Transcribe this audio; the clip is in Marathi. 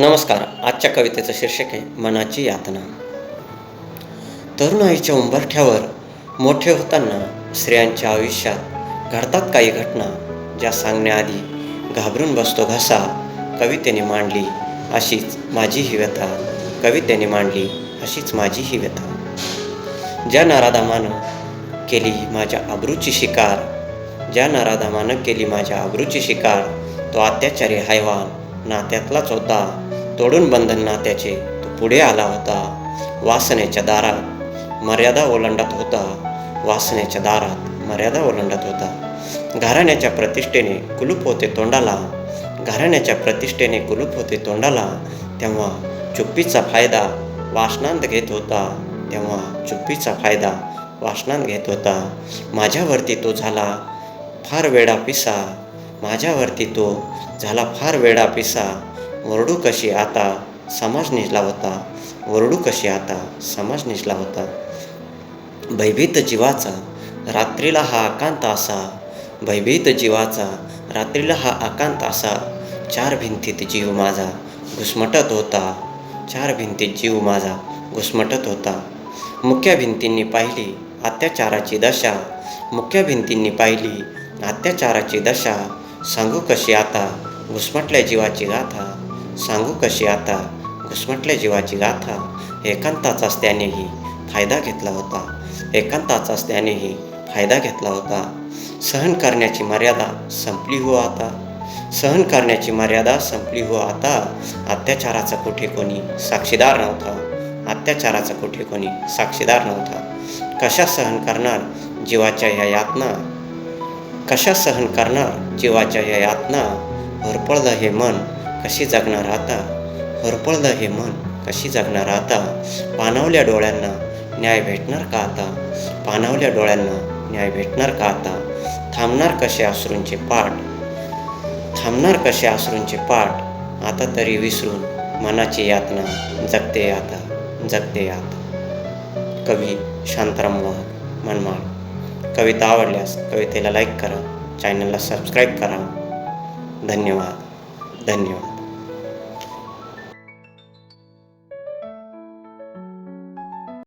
नमस्कार आजच्या कवितेचं शीर्षक आहे मनाची यातना. तरुणाईच्या उंबरठ्यावर मोठे होताना स्त्रियांच्या आयुष्यात घडतात काही घटना ज्या सांगण्याआधी घाबरून बसतो घसा कवितेने मांडली अशीच माझी ही व्यथा. कवितेने मांडली अशीच माझी ही व्यथा. ज्या नाराधामानं केली माझ्या अब्रूची शिकार ज्या नाराधामानं केली माझ्या अब्रूची शिकार तो अत्याचारी हैवान नात्यातलाच होता. तोडून बंधन नात्याचे तो पुढे आला होता. वासनेच्या दारात मर्यादा ओलांडत होता. वासनेच्या दारात मर्यादा ओलांडत होता. घराण्याच्या प्रतिष्ठेने कुलूप होते तोंडाला. घराण्याच्या प्रतिष्ठेने कुलूप होते तोंडाला. तेव्हा चुप्पीचा फायदा वासनांत घेत होता. तेव्हा चुप्पीचा फायदा वासनांत घेत होता. माझ्यावरती तो झाला फार वेळा पिसा. माझ्यावरती तो झाला फार वेळा पिसा. वरडू कशी आता समाज निजला होता वरडू कशी आता समाज निजला होता भयभीत जीवाचा रात्रीला हा आकांत असा. भयभीत जीवाचा रात्रीला हा आकांत असा. चार भिंतीत जीव माझा घुसमटत होता. चार भिंतीत जीव माझा घुसमटत होता. मुख्य भिंतींनी पाहिली अत्याचाराची दशा. मुख्य भिंतींनी पाहिली अत्याचाराची दशा. सांगू कशी आता घुसमटल्या जीवाची गाथा. सांगू कशी आता? घुसमटल्या जीवाची गाथा. एकांताचाच त्यानेही फायदा घेतला होता. एकांताचाच त्यानेही फायदा घेतला होता. सहन करण्याची मर्यादा संपली हो आता. सहन करण्याची मर्यादा संपली हो आता. अत्याचाराचा कुठे कोणी साक्षीदार नव्हता. अत्याचाराचा कुठे कोणी साक्षीदार नव्हता. कशा सहन करणार जीवाच्या ह्या यातना? कशा सहन करणार जीवाच्या या यातना? होरपळलं हे मन कशी जगणार आता? होरपळलं हे मन कशी जगणार आता? पानावल्या डोळ्यांना न्याय भेटणार का आता? पानावल्या डोळ्यांना न्याय भेटणार का आता? थांबणार कसे आसरूंचे पाठ? थांबणार कसे आसरूंचे पाठ? आता तरी विसरून मनाची यातना जगते आता जगते आता. कवी शांताराम वाघ मनमाड. कविता आवडल्यास कवितेला लाईक करा चॅनलला सबस्क्राईब करा. धन्यवाद धन्यवाद.